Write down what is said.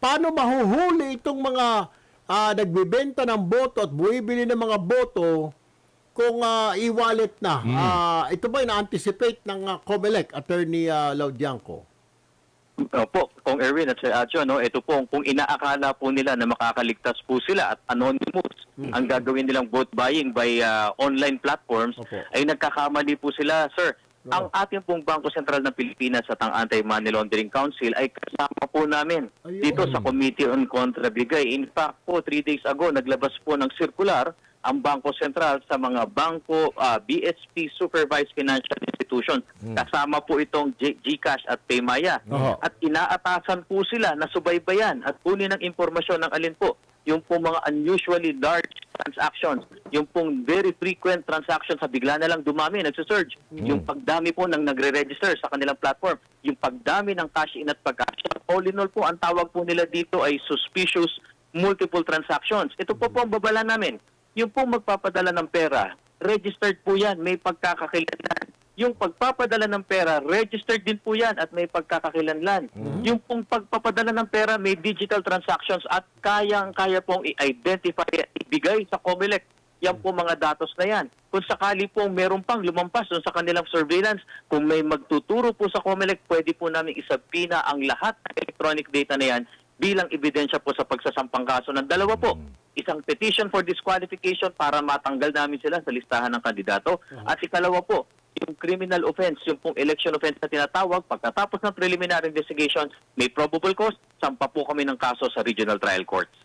paano mahuhuli itong mga ah, nagbebenta ng boto at buwibili ng mga boto kung ah, e-wallet na? Ah, ito ba ina-anticipate ng ah, COMELEC, Attorney uh, Laudianco? Opo, Kong Erwin at Sir Acho, no, ito po, kung inaakala po nila na makakaligtas po sila at anonymous ang gagawin nilang vote buying by uh, online platforms, Opo. ay nagkakamali po sila, Sir. Oo. Ang ating pong Bangko Sentral ng Pilipinas at ang Anti-Money Laundering Council ay kasama po namin Ayun. dito sa Committee on Contrabigay. In fact po, three days ago, naglabas po ng circular ang Bangko Sentral sa mga bangko, ah, BSP Supervised Financial Institutions. Kasama po itong G- GCash at Paymaya. Oho. At inaatasan po sila na subaybayan at kunin ng impormasyon ng alin po yung pong mga unusually large transactions, yung pong very frequent transactions sa bigla na lang dumami, nagsusurge, yung pagdami po ng nagre-register sa kanilang platform, yung pagdami ng cash in at pag-cash. All in all po, ang tawag po nila dito ay suspicious multiple transactions. Ito po po ang babala namin. Yung pong magpapadala ng pera, registered po yan, may pagkakakilanlan. Yung pagpapadala ng pera, registered din po yan at may pagkakakilanlan. Yung pong pagpapadala ng pera, may digital transactions at kayang-kaya pong i-identify at ibigay sa COMELEC yan po mga datos na yan. Kung sakali po meron pang lumampas doon sa kanilang surveillance, kung may magtuturo po sa COMELEC, pwede po namin isabina ang lahat ng electronic data na yan bilang ebidensya po sa pagsasampang kaso ng dalawa po. Isang petition for disqualification para matanggal namin sila sa listahan ng kandidato. At ikalawa po, yung criminal offense, yung pong election offense na tinatawag, pagkatapos ng preliminary investigation, may probable cause, sampa po kami ng kaso sa regional trial courts.